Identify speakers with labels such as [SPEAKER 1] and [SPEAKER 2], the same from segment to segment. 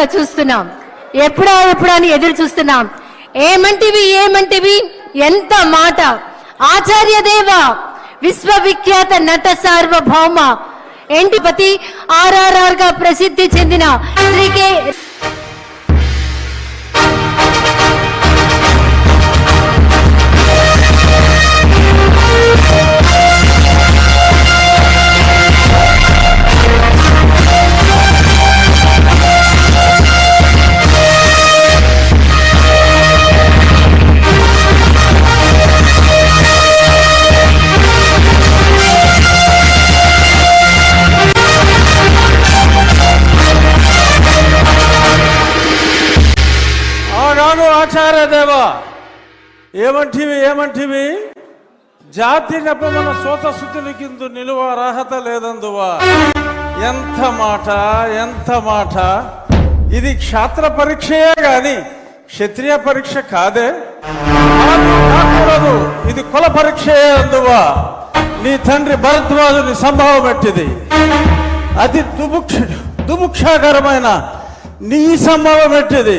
[SPEAKER 1] రోజులుగా చూస్తున్నాం? ఎప్పుడా ఎప్పుడా అని ఎదురు చూస్తున్నాం? ఏమంటివి ఏమంటివి? ఎంత మాట? ఆచార్య దేవ విశ్వవిఖ్యాత నట సార్వభౌమ ఎంటిపతి ఆర్ఆర్ఆర్గా ప్రసిద్ధి చెందిన శ్రీ
[SPEAKER 2] ఆగాగు ఆచార్య దేవ ఏమంటివి ఏమంటివి? జాతి నెపమన సోత శుద్ధునికిందు నిలువ అర్హత లేదందువా? ఎంత మాట ఎంత మాట. ఇది క్షాత్ర పరీక్షయే గాని క్షత్రియ పరీక్ష కాదే. కాకూడదు ఇది కుల పరీక్షయే అందువా. నీ తండ్రి భరద్వాజుని సంభావం ఎట్టిది? అతి దుభుక్ష దుభుక్షాకరమైన నీ సంభవం ఎట్టిది?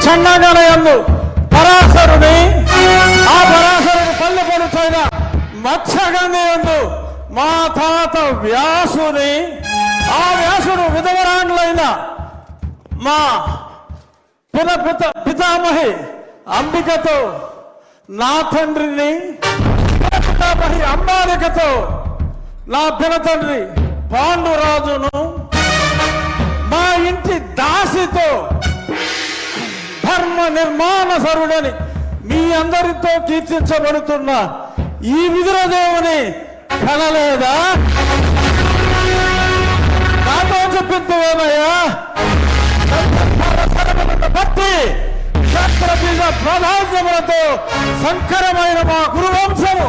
[SPEAKER 2] ఆ పరాశరుని ఆ పరాశరుని పళ్ళు పడుతున్న మత్స్యగంధి ఎందు మా తాత వ్యాసుని ఆ వ్యాసుడు విధవరాండ్లైన మా పునపిత పిత పితామహి అంబికతో నా తండ్రిని పితామహి అంబాలికతో నా పిన తండ్రి పాండురాజును నిర్మాణ సరుడని మీ అందరితో కీర్తించబడుతున్న ఈ విదురదేవుని కనలేదా? నాతో చెప్పిందేమయ్యా భక్తి క్షత్ర బీజ ప్రాధాన్యములతో సంకరమైన మా గురువంశము